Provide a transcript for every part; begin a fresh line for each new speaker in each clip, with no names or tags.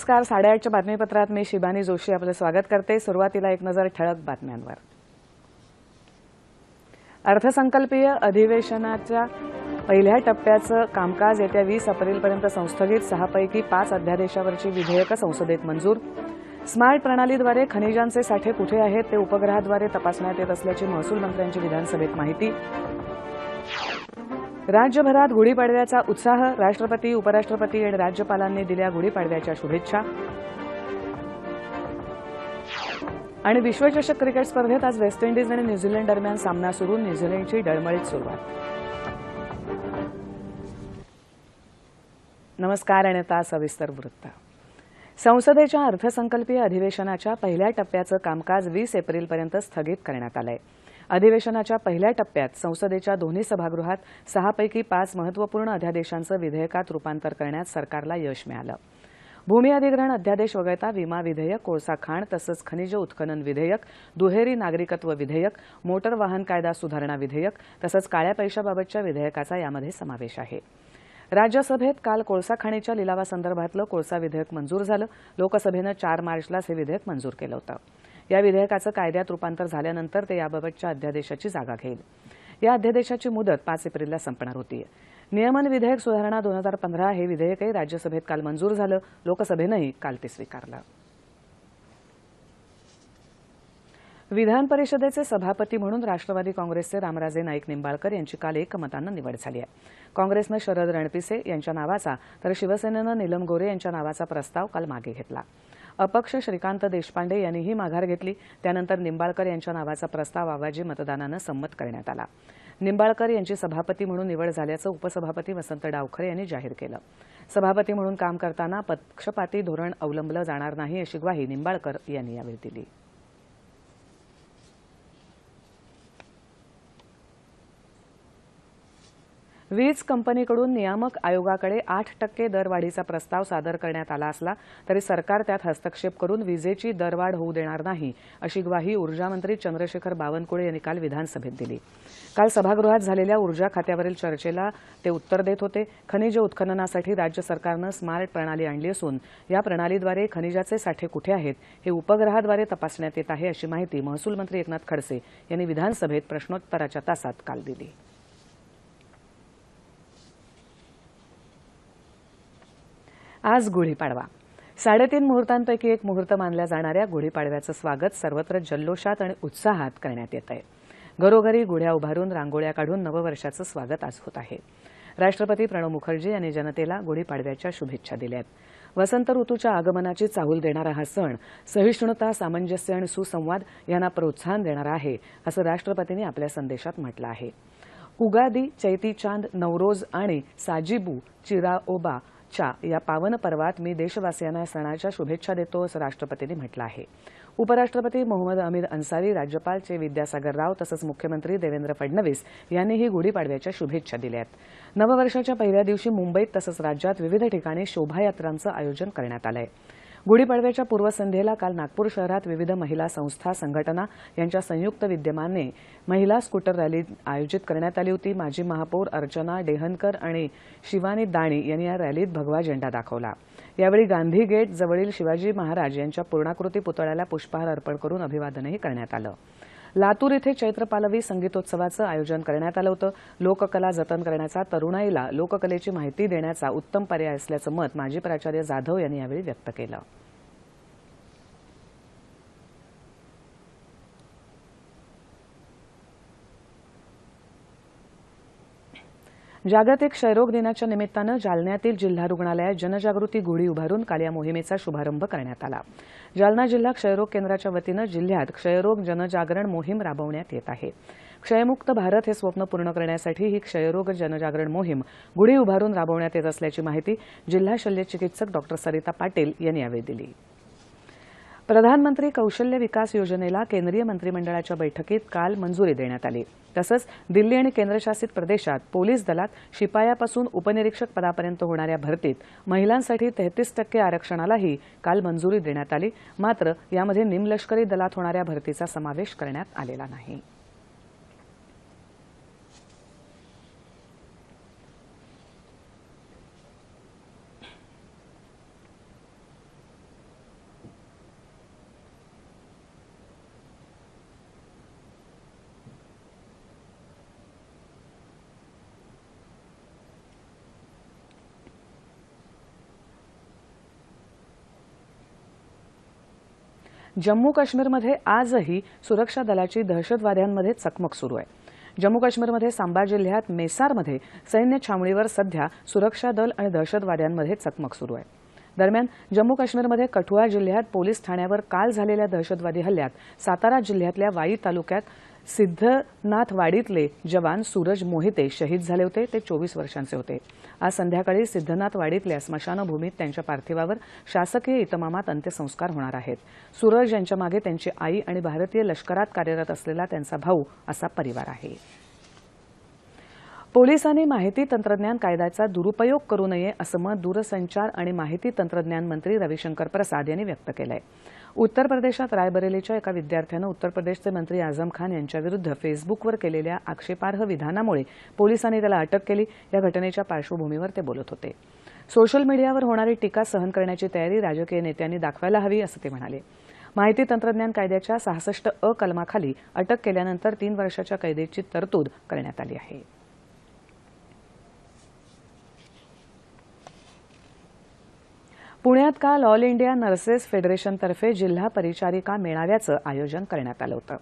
नमस्कार साडेआठच्या बातमीपत्रात मी शिबानी जोशी आपलं स्वागत करते सुरुवातीला एक नजर ठळक बातम्यांवर अर्थसंकल्पीय अधिवेशनाच्या पहिल्या टप्प्याचं कामकाज येत्या वीस एप्रिलपर्यंत संस्थगित सहापैकी पाच अध्यादेशावरची विधेयकं संसदेत मंजूर स्मार्ट प्रणालीद्वारे खनिजांचे साठे कुठे आहेत ते उपग्रहाद्वारे तपासण्यात येत असल्याची महसूल मंत्र्यांची विधानसभेत माहिती राज्यभरात गुढीपाडव्याचा उत्साह राष्ट्रपती उपराष्ट्रपती आणि राज्यपालांनी दिल्या गुढीपाडव्याच्या शुभेच्छा आणि विश्वचषक क्रिकेट स्पर्धेत आज वेस्ट इंडिज आणि न्यूझीलंड दरम्यान सामना सुरू न्यूझीलंडची डळमळीत सुरुवात नमस्कार आणि आता सविस्तर वृत्त संसदेच्या अर्थसंकल्पीय अधिवेशनाच्या पहिल्या टप्प्याचं कामकाज वीस एप्रिलपर्यंत स्थगित करण्यात आलं आहे अधिवेशनाच्या पहिल्या टप्प्यात संसदेच्या दोन्ही सभागृहात सहापैकी पाच महत्वपूर्ण अध्यादेशांचं विधेयकात रुपांतर करण्यात सरकारला यश मिळालं भूमी अधिग्रहण अध्यादेश वगळता विमा विधेयक कोळसा खाण तसंच खनिज उत्खनन विधेयक दुहेरी नागरिकत्व विधेयक मोटर वाहन कायदा सुधारणा विधेयक तसंच काळ्या पैशाबाबतच्या विधेयकाचा यामध्ये समावेश आहे राज्यसभेत काल कोळसा खाणीच्या लिलावासंदर्भातलं कोळसा विधेयक मंजूर झालं लोकसभेनं चार मार्चलाच हे विधेयक मंजूर केलं होतं या विधेयकाचं कायद्यात रुपांतर झाल्यानंतर ते याबाबतच्या अध्यादेशाची जागा घेईल या अध्यादेशाची मुदत पाच एप्रिलला संपणार होती नियमन विधेयक सुधारणा दोन हजार पंधरा हे विधेयकही राज्यसभेत काल मंजूर झालं लोकसभेनंही काल ते स्वीकारलं विधान परिषदेचे सभापती म्हणून राष्ट्रवादी काँग्रेसचे रामराजे नाईक निंबाळकर यांची काल एकमतानं निवड झाली आहे काँग्रेसनं शरद रणपिसे यांच्या नावाचा तर शिवसेनेनं नीलम गोरे यांच्या नावाचा प्रस्ताव काल मागे घेतला अपक्ष श्रीकांत देशपांडे यांनीही माघार घेतली त्यानंतर निंबाळकर यांच्या नावाचा प्रस्ताव आवाजी मतदानानं संमत करण्यात आला निंबाळकर यांची सभापती म्हणून निवड झाल्याचं उपसभापती वसंत डावखरे यांनी जाहीर केलं सभापती म्हणून काम करताना पक्षपाती धोरण अवलंबलं जाणार नाही अशी ग्वाही निंबाळकर यांनी यावेळी दिली वीज कंपनीकडून नियामक आयोगाकडे आठ टक्के दरवाढीचा प्रस्ताव सादर करण्यात आला असला तरी सरकार त्यात हस्तक्षेप करून विजेची दरवाढ होऊ देणार नाही अशी ग्वाही ऊर्जामंत्री चंद्रशेखर बावनकुळे यांनी काल विधानसभेत दिली काल सभागृहात झालेल्या ऊर्जा खात्यावरील चर्चेला ते उत्तर देत होते खनिज उत्खननासाठी राज्य सरकारनं स्मार्ट प्रणाली आणली असून या प्रणालीद्वारे खनिजाचे साठे कुठे आहेत हे उपग्रहाद्वारे तपासण्यात येत आहे अशी माहिती महसूल मंत्री एकनाथ खडसे यांनी विधानसभेत प्रश्नोत्तराच्या तासात काल दिली आज गुढीपाडवा साडेतीन मुहूर्तांपैकी एक मुहूर्त मानल्या जाणाऱ्या गुढीपाडव्याचं स्वागत सर्वत्र जल्लोषात आणि उत्साहात करण्यात येत आहे घरोघरी गुढ्या उभारून रांगोळ्या काढून नववर्षाचं स्वागत आज होत आहे राष्ट्रपती प्रणव मुखर्जी यांनी जनतेला गुढीपाडव्याच्या शुभेच्छा दिल्या आहेत वसंत ऋतूच्या आगमनाची चाहूल देणारा हा सण सहिष्णुता सामंजस्य आणि सुसंवाद यांना प्रोत्साहन देणारा आहे असं राष्ट्रपतींनी आपल्या संदेशात म्हटलं आहे उगादी चैती चांद नवरोज आणि साजिबू चिराओबा आजच्या या पावन पर्वात मी देशवासियांना या सणाच्या शुभेच्छा देतो असं राष्ट्रपतींनी म्हटलं आहे उपराष्ट्रपती मोहम्मद अमीद अन्सारी राज्यपाल चे विद्यासागर राव तसंच मुख्यमंत्री देवेंद्र फडणवीस यांनीही गुढीपाडव्याच्या शुभेच्छा दिल्या नववर्षाच्या पहिल्या दिवशी मुंबईत तसंच राज्यात विविध ठिकाणी शोभायात्रांचं आयोजन करण्यात आलं आहे गुढीपाडव्याच्या पूर्वसंध्येला काल नागपूर शहरात विविध महिला संस्था संघटना यांच्या संयुक्त विद्यमाने महिला स्कूटर रॅली आयोजित करण्यात आली होती माजी महापौर अर्चना डेहनकर आणि शिवानी दाणी यांनी या रॅलीत भगवा झेंडा दाखवला यावेळी गांधी गेट जवळील शिवाजी महाराज यांच्या पूर्णाकृती पुतळ्याला पुष्पहार अर्पण करून अभिवादनही करण्यात आलं लातूर इथे चैत्रपालवी संगीतोत्सवाचं आयोजन करण्यात आलं होतं लोककला जतन करण्याचा तरुणाईला लोककलेची माहिती देण्याचा उत्तम पर्याय असल्याचं मत माजी प्राचार्य जाधव यांनी यावेळी व्यक्त केलं जागतिक क्षयरोग दिनाच्या निमित्तानं जालन्यातील जिल्हा रुग्णालयात जनजागृती गुढी उभारून काल या मोहिमेचा शुभारंभ करण्यात आला जालना जिल्हा क्षयरोग केंद्राच्या वतीनं जिल्ह्यात क्षयरोग जनजागरण मोहीम राबवण्यात येत आहे क्षयमुक्त भारत हे स्वप्न पूर्ण करण्यासाठी ही क्षयरोग जनजागरण मोहीम गुढी उभारून राबवण्यात येत असल्याची माहिती जिल्हा शल्य चिकित्सक डॉक्टर सरिता पाटील यांनी यावेळी दिली प्रधानमंत्री कौशल्य विकास योजनेला केंद्रीय मंत्रिमंडळाच्या बैठकीत काल मंजुरी देण्यात आली तसंच दिल्ली आणि केंद्रशासित प्रदेशात पोलीस दलात शिपायापासून उपनिरीक्षक पदापर्यंत होणाऱ्या भरतीत महिलांसाठी तेहतीस टक्के आरक्षणालाही काल मंजुरी देण्यात आली मात्र यामध्ये निमलष्करी दलात होणाऱ्या भरतीचा समावेश करण्यात आलेला नाही जम्मू काश्मीरमध्ये आजही सुरक्षा दलाची दहशतवाद्यांमध्ये चकमक सुरू आहे जम्मू काश्मीरमध्ये सांबा जिल्ह्यात मेसारमध्ये सैन्य छावणीवर सध्या सुरक्षा दल आणि दहशतवाद्यांमध्ये चकमक सुरू आहे दरम्यान जम्मू काश्मीरमध्ये कठुआ जिल्ह्यात पोलीस ठाण्यावर काल झालेल्या दहशतवादी हल्ल्यात सातारा जिल्ह्यातल्या वाई तालुक्यात सिद्धनाथ वाडीतले जवान सूरज मोहिते शहीद झाले होते ते चोवीस वर्षांचे होते आज संध्याकाळी सिद्धनाथ वाडीतल्या स्मशानभूमीत त्यांच्या पार्थिवावर शासकीय इतमामात अंत्यसंस्कार होणार आहेत सूरज यांच्या मागे त्यांची आई आणि भारतीय लष्करात कार्यरत असलेला त्यांचा भाऊ असा परिवार आहे पोलिसांनी माहिती तंत्रज्ञान कायद्याचा दुरुपयोग करू नये असं मत दूरसंचार आणि माहिती तंत्रज्ञान मंत्री रविशंकर प्रसाद यांनी व्यक्त केलं आहे उत्तर प्रदेशात रायबरेलीच्या एका विद्यार्थ्यानं उत्तर प्रदेशचे मंत्री आझम खान यांच्याविरुद्ध फेसबुकवर केलेल्या आक्षेपार्ह विधानामुळे पोलिसांनी त्याला अटक केली या घटनेच्या पार्श्वभूमीवर ते बोलत होते सोशल मीडियावर होणारी टीका सहन करण्याची तयारी राजकीय नेत्यांनी दाखवायला हवी असं ते म्हणाले माहिती तंत्रज्ञान कायद्याच्या सहासष्ट अ कलमाखाली अटक केल्यानंतर तीन वर्षाच्या कैदेची तरतूद करण्यात आली आहे पुण्यात काल ऑल इंडिया नर्सेस फेडरेशनतर्फे जिल्हा परिचारिका मेळाव्याचं आयोजन करण्यात आलं होतं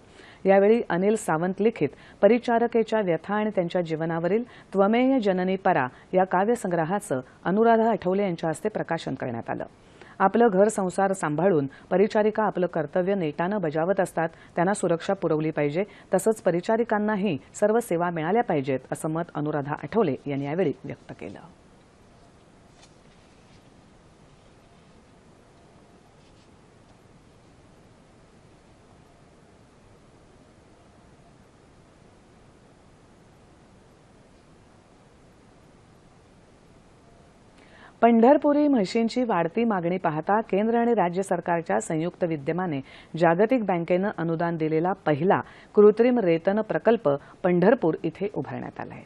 यावेळी अनिल सावंत लिखित परिचारकेच्या व्यथा आणि त्यांच्या जीवनावरील त्वमेय जननी परा या काव्यसंग्रहाचं अनुराधा आठवले यांच्या हस्ते प्रकाशन करण्यात आलं आपलं घर संसार सांभाळून परिचारिका आपलं कर्तव्य नेटानं बजावत असतात त्यांना सुरक्षा पुरवली पाहिजे तसंच परिचारिकांनाही सर्व सेवा मिळाल्या पाहिजेत असं मत अनुराधा आठवले यांनी यावेळी व्यक्त केलं पंढरपुरी म्हशींची वाढती मागणी पाहता केंद्र आणि राज्य सरकारच्या संयुक्त विद्यमाने जागतिक बँकेनं अनुदान दिलेला पहिला कृत्रिम रेतन प्रकल्प पंढरपूर इथे उभारण्यात आला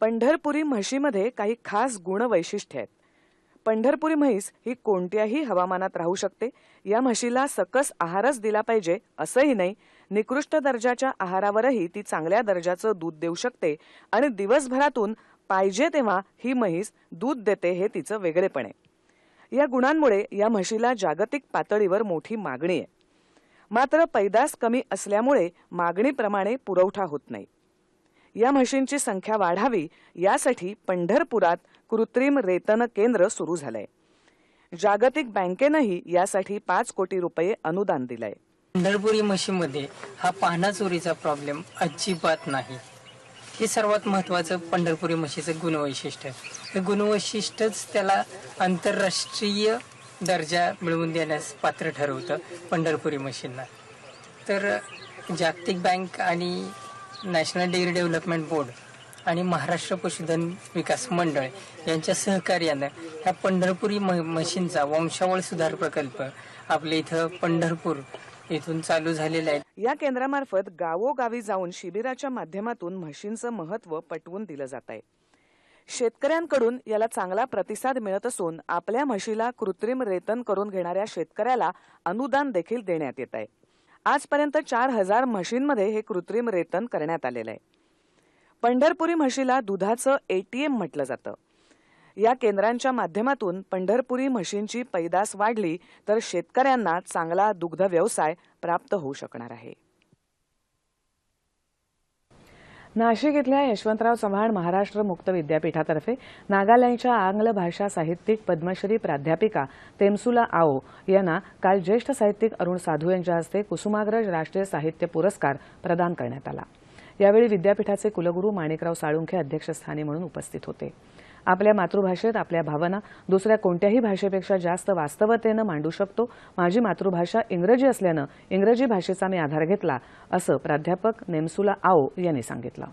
पंढरपुरी म्हशीमध्ये काही खास गुण वैशिष्ट्य आहेत पंढरपुरी म्हैस ही कोणत्याही हवामानात राहू शकते या म्हशीला सकस आहारच दिला पाहिजे असंही नाही निकृष्ट दर्जाच्या आहारावरही ती चांगल्या दर्जाचं दूध देऊ शकते आणि दिवसभरातून पाहिजे तेव्हा ही म्हैस दूध देते हे तिचं वेगळेपण आहे या गुणांमुळे या म्हशीला जागतिक पातळीवर मोठी मागणी आहे मात्र पैदास कमी असल्यामुळे मागणीप्रमाणे पुरवठा होत नाही या म्हशींची संख्या वाढावी यासाठी पंढरपुरात कृत्रिम रेतन केंद्र सुरू झालंय जागतिक बँकेनंही यासाठी पाच कोटी रुपये अनुदान दिलंय पंढरपुरी म्हशीमध्ये हा पाना चोरीचा प्रॉब्लेम अजिबात नाही हे सर्वात महत्त्वाचं पंढरपुरी म्हशीचं गुणवैशिष्ट्य आहे हे गुणवैशिष्ट्यच त्याला आंतरराष्ट्रीय दर्जा मिळवून देण्यास पात्र ठरवतं पंढरपुरी म्हशींना तर जागतिक बँक आणि नॅशनल डेअरी डेव्हलपमेंट बोर्ड आणि महाराष्ट्र पशुधन विकास मंडळ यांच्या सहकार्यानं ह्या पंढरपुरी म म्हशींचा वंशावळ सुधार प्रकल्प आपल्या इथं पंढरपूर इथून चालू झालेलं आहे या केंद्रामार्फत गावोगावी जाऊन शिबिराच्या माध्यमातून म्हशींचं महत्व पटवून दिलं जात आहे शेतकऱ्यांकडून याला चांगला प्रतिसाद मिळत असून आपल्या म्हशीला कृत्रिम रेतन करून घेणाऱ्या शेतकऱ्याला अनुदान देखील देण्यात येत आहे आजपर्यंत चार हजार म्हशींमध्ये हे कृत्रिम रेतन करण्यात आलेलं आहे पंढरपुरी म्हशीला दुधाचं एटीएम म्हटलं जातं या केंद्रांच्या माध्यमातून पंढरपुरी म्हशींची पैदास वाढली तर शेतकऱ्यांना चांगला दुग्ध व्यवसाय प्राप्त होऊ शकणार आहे नाशिक इथल्या यशवंतराव चव्हाण महाराष्ट्र मुक्त विद्यापीठातर्फे नागालँडच्या आंग्ल भाषा साहित्यिक पद्मश्री प्राध्यापिका तेमसुला आओ यांना काल ज्येष्ठ साहित्यिक अरुण साधू यांच्या हस्ते कुसुमाग्रज राष्ट्रीय साहित्य पुरस्कार प्रदान करण्यात आला यावेळी विद्यापीठाचे कुलगुरू माणिकराव साळुंखे अध्यक्षस्थानी म्हणून उपस्थित होते आपल्या मातृभाषेत आपल्या भावना दुसऱ्या कोणत्याही भाषेपेक्षा जास्त वास्तवतेनं मांडू शकतो माझी मातृभाषा इंग्रजी असल्यानं इंग्रजी भाषेचा मी आधार घेतला असं प्राध्यापक नेमसुला आओ यांनी सांगितलं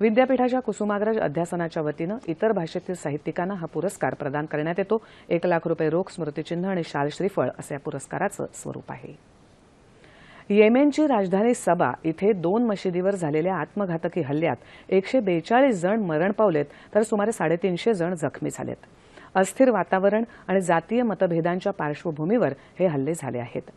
विद्यापीठाच्या कुसुमाग्रज अध्यासनाच्या वतीनं इतर भाषेतील साहित्यिकांना हा पुरस्कार प्रदान करण्यात येतो एक लाख रुपये रोख स्मृतिचिन्ह आणि शाल श्रीफळ असं या पुरस्काराचं स्वरूप आहे येमेनची राजधानी सबा इथे दोन मशिदीवर झालेल्या आत्मघातकी हल्ल्यात एकशे बेचाळीस जण मरण पावलेत तर सुमारे साडेतीनशे जण जखमी झालेत अस्थिर वातावरण आणि जातीय मतभेदांच्या पार्श्वभूमीवर हे हल्ले झाले आहेत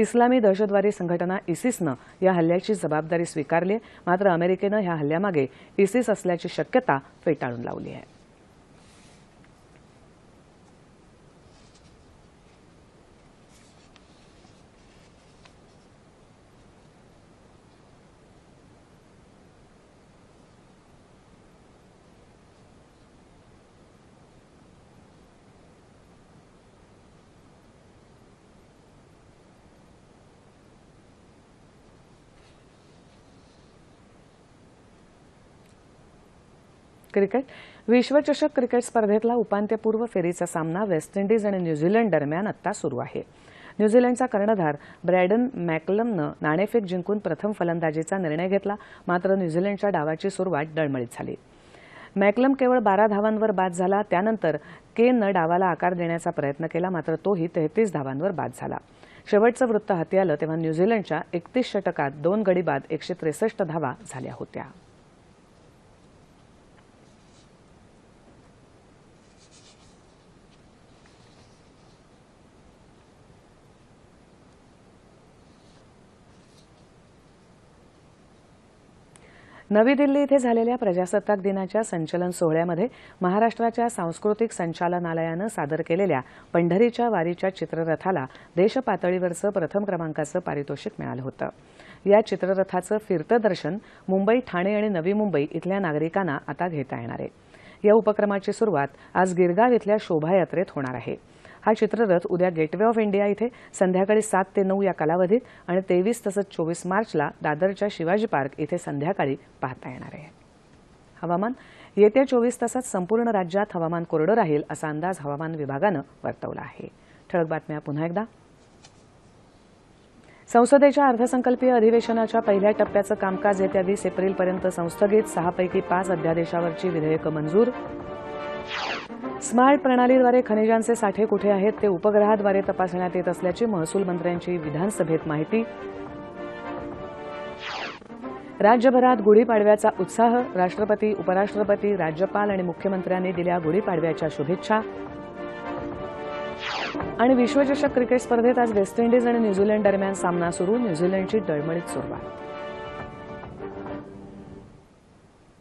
इस्लामी दहशतवादी संघटना इसिसनं या हल्ल्याची जबाबदारी स्वीकारली मात्र अमेरिकेनं ह्या हल्ल्यामागे इसिस असल्याची शक्यता फेटाळून लावली आहे क्रिकेट विश्वचषक क्रिकेट स्पर्धेतला उपांत्यपूर्व फेरीचा सामना वेस्ट इंडिज आणि न्यूझीलंड दरम्यान आता सुरू आहे न्यूझीलंडचा कर्णधार ब्रॅडन मॅकलमनं नाणेफेक जिंकून प्रथम फलंदाजीचा निर्णय घेतला मात्र न्यूझीलंडच्या डावाची सुरुवात डळमळीत झाली मॅकलम केवळ बारा धावांवर बाद झाला त्यानंतर केननं डावाला आकार देण्याचा प्रयत्न केला मात्र तोही तेहतीस धावांवर बाद झाला शेवटचं वृत्त हाती आलं तेव्हा न्यूझीलंडच्या एकतीस षटकात दोन गडी बाद एकशे त्रेसष्ट धावा झाल्या होत्या नवी दिल्ली इथे झालेल्या प्रजासत्ताक दिनाच्या संचलन सोहळ्यामध्ये महाराष्ट्राच्या सांस्कृतिक संचालनालयानं सादर केलेल्या पंढरीच्या वारीच्या चित्ररथाला देशपातळीवरचं प्रथम क्रमांकाचं पारितोषिक मिळालं होतं या चित्ररथाचं फिरतं दर्शन मुंबई ठाणे आणि नवी मुंबई इथल्या नागरिकांना आता घेता येणार आहे या उपक्रमाची सुरुवात आज गिरगाव इथल्या शोभायात्रेत होणार आहे हा चित्ररथ उद्या गेटवे ऑफ इंडिया इथे संध्याकाळी सात ते नऊ या कालावधीत आणि तेवीस तसंच चोवीस मार्चला दादरच्या शिवाजी पार्क इथे संध्याकाळी पाहता येणार आहे हवामान येत्या चोवीस तासात संपूर्ण राज्यात हवामान कोरडं राहील असा अंदाज हवामान विभागानं वर्तवला आहे ठळक बातम्या पुन्हा एकदा संसदेच्या अर्थसंकल्पीय अधिवेशनाच्या पहिल्या टप्प्याचं कामकाज येत्या वीस एप्रिलपर्यंत संस्थगित सहापैकी पाच अध्यादेशावरची विधेयकं मंजूर स्मार्ट प्रणालीद्वारे खनिजांचे साठे कुठे आहेत ते उपग्रहाद्वारे तपासण्यात येत असल्याची महसूल मंत्र्यांची विधानसभेत माहिती राज्यभरात गुढीपाडव्याचा उत्साह राष्ट्रपती उपराष्ट्रपती राज्यपाल आणि मुख्यमंत्र्यांनी दिल्या गुढीपाडव्याच्या शुभेच्छा आणि विश्वचषक क्रिकेट स्पर्धेत आज वेस्ट इंडिज आणि न्यूझीलंड दरम्यान सामना सुरू न्यूझीलंडची डळमळीत सुरुवात